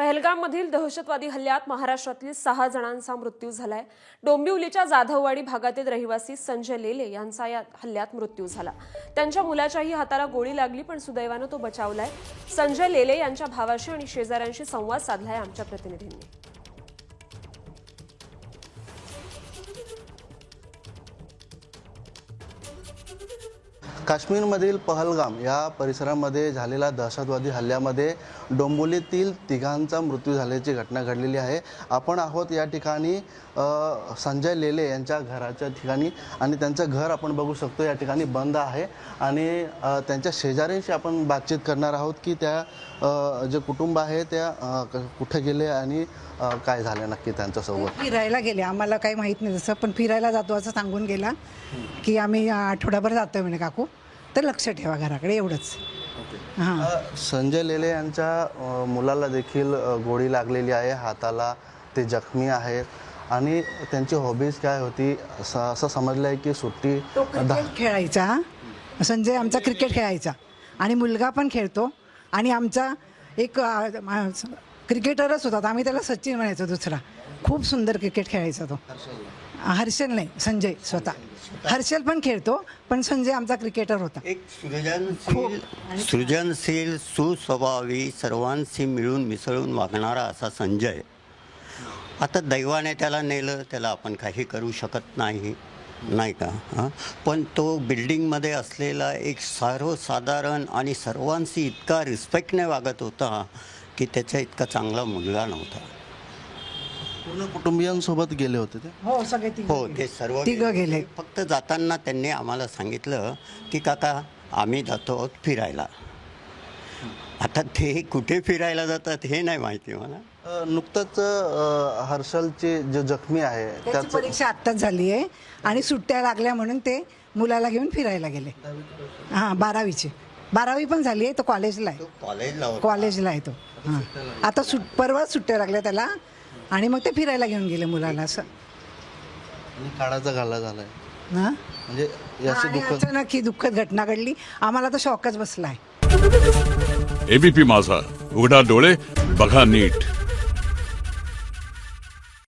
पहलगाममधील दहशतवादी हल्ल्यात महाराष्ट्रातील सहा जणांचा मृत्यू झालाय. डोंबिवलीच्या जाधववाडी भागातील रहिवासी संजय लेले यांचा या हल्ल्यात मृत्यू झाला. त्यांच्या मुलाच्याही हाताला गोळी लागली पण सुदैवानं तो बचावलाय. संजय लेले यांच्या भावाशी आणि शेजाऱ्यांशी संवाद साधलाय आमच्या प्रतिनिधींनी. काश्मीरमधील पहलगाम या परिसरामध्ये झालेल्या दहशतवादी हल्ल्यामध्ये डोंबिवलीतील तिघांचा मृत्यू झाल्याची घटना घडलेली आहे. आपण आहोत या ठिकाणी संजय लेले यांच्या घराच्या ठिकाणी आणि त्यांचं घर आपण बघू शकतो या ठिकाणी बंद आहे. आणि त्यांच्या शेजाऱ्यांशी आपण बातचीत करणार आहोत की त्या जे कुटुंब आहे त्या कुठे गेले आणि काय झालं नक्की त्यांच्यासोबत? फिरायला गेले. आम्हाला काही माहीत नाही तसं पण फिरायला जातो असं सांगून गेला की आम्ही आठवडाभर जातोय म्हणे काकू. तर लक्ष ठेवा घराकडे एवढंच. हां. संजय लेले यांच्या अ, मुलाला देखील अ, गोळी लागलेली आहे हाताला. ते जखमी आहेत. आणि त्यांची हॉबीज काय होती? असं असं समजलं आहे की सुट्टी तो क्रिकेट खेळायचा संजय आमचा क्रिकेट खेळायचा. आणि मुलगा पण खेळतो. आणि आमचा एक अ, मा- क्रिकेटरच होता. आम्ही त्याला सचिन म्हणायचो दुसरा. खूप सुंदर क्रिकेट खेळायचा तो. हर्षल नाही संजय स्वतः. हर्षल पण खेळतो पण संजय आमचा क्रिकेटर होता. एक सृजनशील सृजनशील सुस्वभावी सर्वांशी मिळून मिसळून वागणारा असा संजय. आता दैवाने त्याला नेलं त्याला आपण काही करू शकत नाही नाही का? हां? पण तो बिल्डिंगमध्ये असलेला एक सर्वसाधारण आणि सर्वांशी इतका रिस्पेक्टने वागत होता की त्याच्या इतका चांगला मुलगा नव्हता. पूर्ण कुटुंबियांसोबत गेले होते ते? हो सगळे तिघं हो गेले. ते सर्व तिघं गेले. फक्त जाताना त्यांनी आम्हाला सांगितलं की काका आम्ही जातो आहोत फिरायला. आता ते कुठे फिरायला जातात हे नाही माहिती मला. अ, नुकतंच अ, हर्षलचे जे जखमी आहे त्याची त्याचं परीक्षा आत्ताच झाली आहे आणि सुट्ट्या लागल्या म्हणून ते मुलाला घेऊन फिरायला गेले. हां बारावीची. बारावी पण झाली आहे तो कॉलेजला आहे. तो कॉलेजला होता. कॉलेजला आहे तो. हां. आता सुट परवाच सुट्ट्या लागल्या त्याला. आणि मग ते फिरायला घेऊन गेले मुलाला असं. आणि काळाचा घाला झालाय. हां म्हणजे याची आणि दुःख अचानक ही दुःखद घटना घडली. आम्हाला तर शॉकच बसला आहे एबीपी माझा. उघडा डोळे बघा नीट.